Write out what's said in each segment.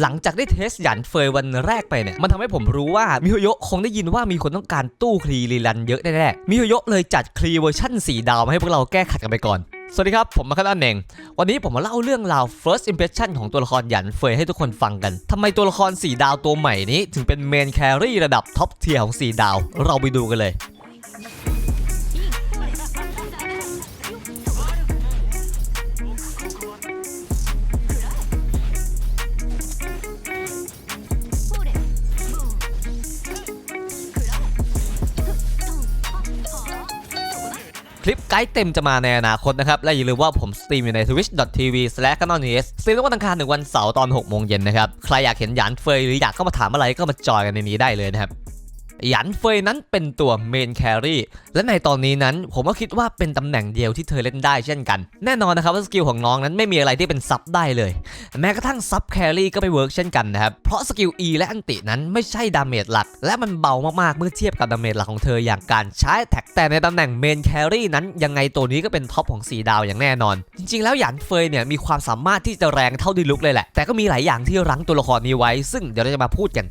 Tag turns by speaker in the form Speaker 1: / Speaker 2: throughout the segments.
Speaker 1: หลังจากได้เทสหยันเฟยวันแรกไปเนี่ย มันทำให้ผมรู้ว่ามิโฮโยะคงได้ยินว่ามีคนต้องการตู้คลีรีลันเยอะแน่ๆมิโฮโยะเลยจัดคลีเวอร์ชั่น 4 ดาวมาให้พวกเราแก้ขัดกันไปก่อน สวัสดีครับ ผมมาคันอันเองวันนี้ผมมาเล่าเรื่องราว first impression ของตัวละครหยันเฟยให้ทุกคนฟังกันทำไมตัวละคร 4 ดาวตัวใหม่นี้ ถึงเป็นเมนแครี่ระดับท็อปเทียร์ของ 4 ดาว เราไปดูกันเลย คลิปไกด์เต็มจะมาในอนาคตนะครับ และอย่าลืมว่าผมสตรีมอยู่ใน twitch.tv/canonis สตรีมทุกวันอังคารถึงวันเสาร์ตอน6โมงเย็นนะครับ ใครอยากเห็นหยานเฟยหรืออยากเข้ามาถามอะไรก็มาจอยกันในนี้ได้เลยนะครับ หยันเฟยนั้นเป็นตัวเมนแครี่และในตอนนี้นั้นผมก็คิดว่าเป็นตำแหน่งเดียวที่เธอเล่นได้เช่นกัน แน่นอนนะครับว่าสกิลของน้องนั้นไม่มีอะไรที่เป็นซับได้เลย แม้กระทั่งซับแครี่ก็ไม่เวิร์กเช่นกันนะครับ เพราะสกิล E และอันตินั้นไม่ใช่ดาเมจหลัก และมันเบามากๆเมื่อเทียบกับดาเมจหลักของเธออย่างการใช้แท็กแต่ในตำแหน่งเมนแครี่นั้นยังไงตัวนี้ก็เป็นท็อปของ4ดาวอย่างแน่นอน จริงๆ แล้วหยันเฟยเนี่ยมีความสามารถที่จะแรงเท่าดีลุกเลยแหละแต่ก็มีหลายอย่างที่รั้งตัวละครนี้ไว้ ซึ่งเดี๋ยวเราจะมาพูดกัน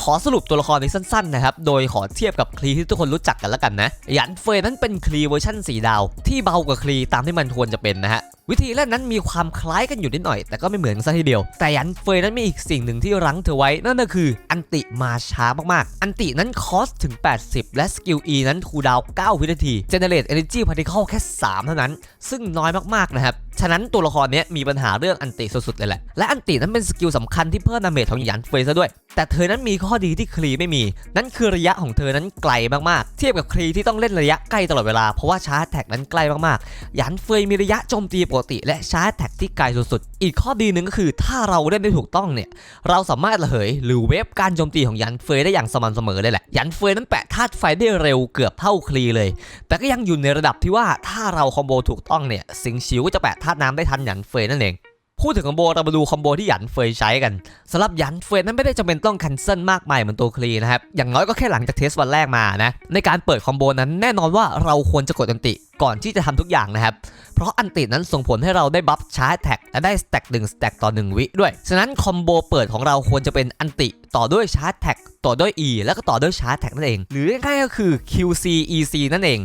Speaker 1: ขอสรุปตัวละครนี้สั้นๆนะครับ โดยขอเทียบกับคลีที่ทุกคนรู้จักกันแล้วกันนะหยันเฟยนั้นเป็นคลีเวอร์ชั่น 4 ดาว ที่เบากว่าคลีตามที่มันควรจะเป็นนะฮะ วิธีเล่นนั้นมีความคล้ายกันอยู่นิดหน่อย แต่ก็ไม่เหมือนซะทีเดียว แต่ยันเฟยนั้นมีอีกสิ่งหนึ่งที่รั้งเธอไว้ นั่นก็คืออันติมาช้ามากๆ อันตินั้นคอสถึง 80 และสกิล E นั้นคูดาว 9 วินาที Generate Energy Particle แค่ 3 เท่านั้น ซึ่งน้อยมากๆนะครับ ฉะนั้นตัวละครนี้มีปัญหาเรื่องอันติสุดๆเลยแหละ และอันตินั้นเป็นสกิลสำคัญที่เพิ่มดาเมจของยันเฟยซะด้วย แต่เธอนั้นมีข้อดีที่คลีไม่มี นั่นคือระยะของเธอนั้นไกลมากๆ เทียบกับคลีที่ต้องเล่นระยะใกล้ตลอดเวลา เพราะว่าชาร์จแท็กนั้นใกล้มากๆ ยันเฟยมีระยะโจมตีปกติ และชาร์จแท็กที่ไกลสุดๆ อีกข้อดีหนึ่งก็คือถ้าเราเล่นได้ถูกต้องเนี่ย เราสามารถระเหยหรือเวฟการโจมตีของยันเฟยได้อย่างสม่ำเสมอเลยแหละ ยันเฟยนั้นแปะธาตุไฟได้เร็วเกือบเท่าคลีเลย แต่ก็ยังอยู่ในระดับที่ว่าถ้าเราคอมโบถูกต้องเนี่ยสิงชิวก็จะแปะธาตุน้ำได้ทันยันเฟยนั่นเอง พูดถึงคอมโบเรามาดูคอมโบที่หยันเฟยใช้กันสำหรับหยันเฟยนั้นไม่ได้จำเป็นต้องคันเซิลมากมายเหมือนตัวคลีนะครับอย่างน้อยก็แค่หลังจากเทสวันแรกมานะในการเปิดคอมโบนั้นแน่นอนว่าเราควรจะกดอันติก่อนที่จะทำทุกอย่างนะครับ เพราะอันตินั้นส่งผลให้เราได้บัฟชาร์จแท็กและได้สแต็กหนึ่งสแต็กต่อ 1 วิด้วย ฉะนั้นคอมโบเปิดของเราควรจะเป็นอันติต่อด้วยชาร์จแท็กต่อด้วย E แล้วก็ต่อด้วยชาร์จแท็กนั่นเอง หรือง่ายๆก็คือ QC EC นั่นเอง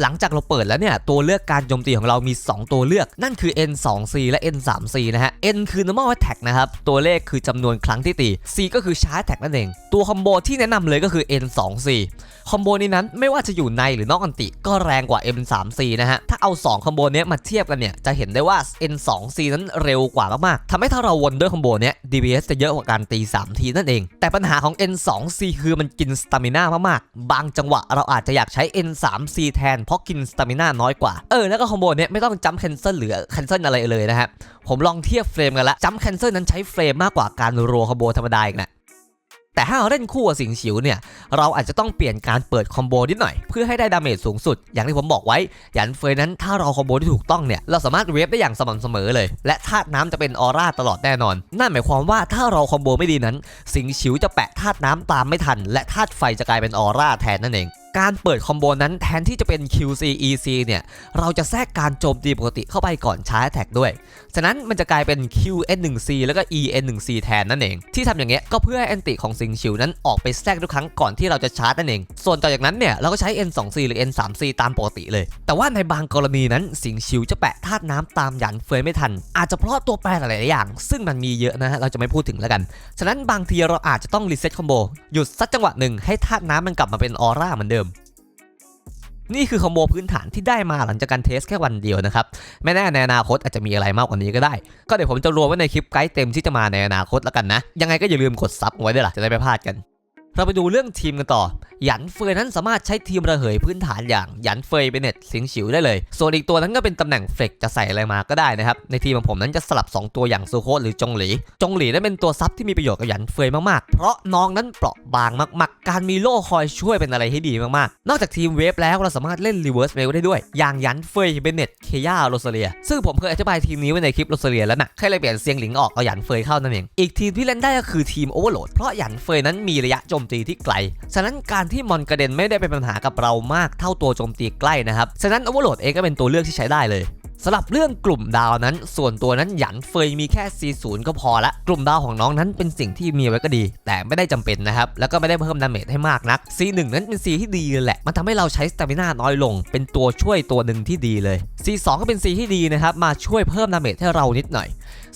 Speaker 1: หลังจากเราเปิดแล้วเนี่ย ตัวเลือกการโจมตีของเรามี 2 ตัวเลือก นั่นคือ N2C และ N3C นะฮะ N คือ normal attack นะครับ ตัวเลขคือจำนวนครั้งที่ตี C ก็คือ charge attack นั่นเอง ตัวคอมโบที่แนะนำเลยก็คือ N2C คอมโบนี้นั้นไม่ว่าจะอยู่ในหรือนอกอันติก็แรงกว่า M3C นะฮะ ถ้าเอา 2 คอมโบนี้มาเทียบกันเนี่ย จะเห็นได้ว่า N2C นั้นเร็วกว่ามากๆทำให้ถ้าเราวนด้วยคอมโบนี้ DPS จะเยอะกว่าการตี 3 ทีนั่นเอง แต่ปัญหาของ N2C คือมันกินสตามิน่ามากๆ บางจังหวะเราอาจจะอยากใช้ N3C แทนเพราะกินสตามิน่าน้อยกว่า เออ แล้วก็คอมโบนี้ไม่ต้องจัมแคนเซิลหรือแคนเซิลอะไรเลยนะฮะ ผมลองเทียบเฟรมกันละจัมแคนเซิลนั้นใช้เฟรมมากกว่าการรัวคอมโบธรรมดาอีกนะ แต่ถ้าเราเล่นคู่กับสิงฉิวเนี่ย เราอาจจะต้องเปลี่ยนการเปิดคอมโบนิดหน่อย เพื่อให้ได้ดาเมจสูงสุด อย่างที่ผมบอกไว้ หยันเฟยนั้นถ้าเราคอมโบที่ถูกต้องเนี่ย เราสามารถเวฟได้อย่างสม่ำเสมอเลย และธาตุน้ำจะเป็นออร่าตลอดแน่นอน นั่นหมายความว่าถ้าเราคอมโบไม่ดีนั้น สิงฉิวจะแปะธาตุน้ำตามไม่ทัน และธาตุไฟจะกลายเป็นออร่าแทนนั่นเอง การเปิดคอมโบนั้นแทนที่จะเป็น QC EC เนี่ย เราจะแทรกการโจมตีปกติเข้าไปก่อนชาร์จแท็กด้วย ฉะนั้นมันจะกลายเป็น QN1C แล้วก็ EN1C แทนนั่นเอง ที่ทำอย่างเงี้ยก็เพื่อให้แอนติของสิงชิวนั้นออกไปแทรกทุกครั้งก่อนที่เราจะชาร์จนั่นเอง ส่วนต่อจากนั้นเนี่ยเราก็ใช้ N2C หรือ N3C ตามปกติเลย แต่ว่าในบางกรณีนั้นสิงชิวจะแปะธาตุน้ำตามหยันเฟยไม่ทัน อาจจะเพราะตัวแปรหลายๆอย่าง ซึ่งมันมีเยอะนะฮะเราจะไม่พูดถึงแล้วกัน ฉะนั้นบางทีเราอาจจะต้องรีเซ็ตคอมโบหยุดสักจังหวะหนึ่งให้ธาตุน้ำมันกลับมาเป็นออร่าเหมือนเดิม นี่คือคอมโบพื้นฐานที่ได้มาหลังจากการเทสแค่วันเดียวนะครับ ไม่แน่ในอนาคตอาจจะมีอะไรมากกว่านี้ก็ได้ ก็เดี๋ยวผมจะรวมไว้ในคลิปไกด์เต็มที่จะมาในอนาคตแล้วกันนะ ยังไงก็อย่าลืมกดซับไว้ด้วยล่ะจะได้ไม่พลาดกัน เราไปดูเรื่องทีมกันต่อ หยันเฟยนั้นสามารถใช้ทีมระเหยพื้นฐานอย่างหยันเฟยเบเน็ตสิงฉิวได้เลย ส่วนอีกตัวนั้นก็เป็นตำแหน่งเฟกจะใส่อะไรมาก็ได้นะครับ ในทีมของผมนั้นจะสลับ 2 ตัวอย่างซูโคหรือจงหลี จงหลีนั้นเป็นตัวซับที่มีประโยชน์กับหยันเฟยมากๆ เพราะน้องนั้นเปราะบางมากๆ การมีโล่คอยช่วยเป็นอะไรที่ดีมากๆ นอกจากทีมเวฟแล้วเราสามารถเล่นรีเวิร์สเวฟได้ด้วย อย่างหยันเฟยเบเน็ตเคย่าโรซเลีย ซึ่งผมเคยอธิบายทีมนี้ไว้ในคลิปโรซเลียแล้วนะแค่เลยเปลี่ยนเสียงหลิงออกเอาหยันเฟยเข้านั่นเองอีกทีมที่เล่นได้ก็คือทีมโอเวอร์โหลดเพราะหยันเฟยนั้นมีระยะโจมตีที่ไกลฉะนั้นการที่มอนกระเด็นไม่ได้เป็นปัญหากับเรามากเท่าตัวโจมตีใกล้นะครับฉะนั้นโอเวอร์โหลดเองก็เป็นตัวเลือกที่ใช้ได้เลย สำหรับเรื่องกลุ่มดาวนั้น ส่วนตัวนั้นหยันเฟยมีแค่ C0 ก็พอละกลุ่มดาวของน้องนั้นเป็นสิ่งที่มีไว้ก็ดี แต่ไม่ได้จำเป็นนะครับ แล้วก็ไม่ได้เพิ่มดาเมจให้มากนัก C1 นั้นเป็น C ที่ดีเลยแหละ มันทำให้เราใช้สตามินาน้อยลง เป็นตัวช่วยตัวหนึ่งที่ดีเลย C2 ก็เป็น C ที่ดีนะครับ มาช่วยเพิ่มดาเมจให้เรานิดหน่อย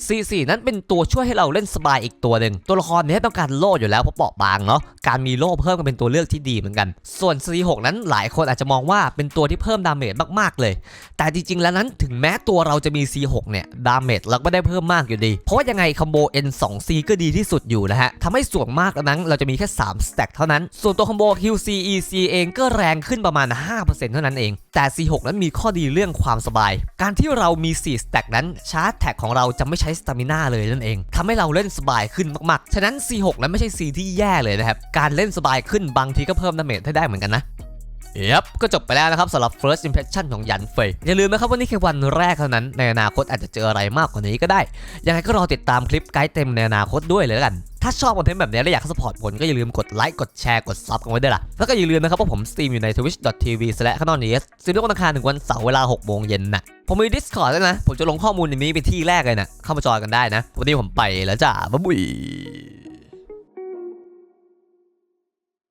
Speaker 1: C4 นั้นเป็นตัวช่วยให้เราเล่นสบายอีกตัวหนึ่งตัวละครนี้ต้องการโล่อยู่แล้วเพราะเปราะบางเนาะการมีโล่เพิ่มก็เป็นตัวเลือกที่ดีเหมือนกัน ส่วน C6 นั้นหลายคนอาจจะมองว่าเป็นตัวที่เพิ่มดาเมจมากๆเลย แต่จริงๆแล้วนั้นถึงแม้ตัวเราจะมี C6 เนี่ยดาเมจเราก็ไม่ได้เพิ่มมากอยู่ดี เพราะว่ายังไงคอมโบ N2C ก็ดีที่สุดอยู่นะฮะทำให้ส่วนมากแล้วนั้นเราจะมีแค่3 stack เท่านั้น ส่วนตัวคอมโบ QCEC เองก็แรงขึ้นประมาณ 5%เท่านั้นเอง แต่ C6 นั้นมีข้อดีเรื่องความสบาย การที่เรามี 4 stack นั้นชาร์จแท็กของเราจะไม่ใช้สตามิน่าเลยนั่นเองทำให้เราเล่นสบายขึ้นมากๆ ฉะนั้น C6 นั้นไม่ใช่ C ที่แย่เลยนะครับ การเล่นสบายขึ้นบางทีก็เพิ่มดาเมจให้ได้เหมือนกันนะ ยับก็จบไปแล้วนะครับสำหรับ first impression ของยันเฟยอย่าลืมนะครับว่านี่แค่วันแรกเท่านั้น ในอนาคตอาจจะเจออะไรมากกว่านี้ก็ได้ ยังไงก็รอติดตามคลิปไกด์เต็มในอนาคตด้วยเลยละกัน ถ้าชอบคอนเทนต์แบบนี้และอยากสปอร์ตผลก็อย่าลืมกดไลค์กดแชร์กดซับกันไว้ด้วยล่ะ แล้วก็อย่าลืมนะครับว่าผมสตรีมอยู่ใน twitch.tv/canonese ซึ่งทุกวันอังคารถึงวันเสาร์เวลา6โมงเย็นนะผมมี Discord ด้วยนะ ผมจะลงข้อมูลในนี้เป็นที่แรกเลยนะเข้ามาจอยกันได้นะ วันนี้ผมไปแล้วจ้าบ๊ายบาย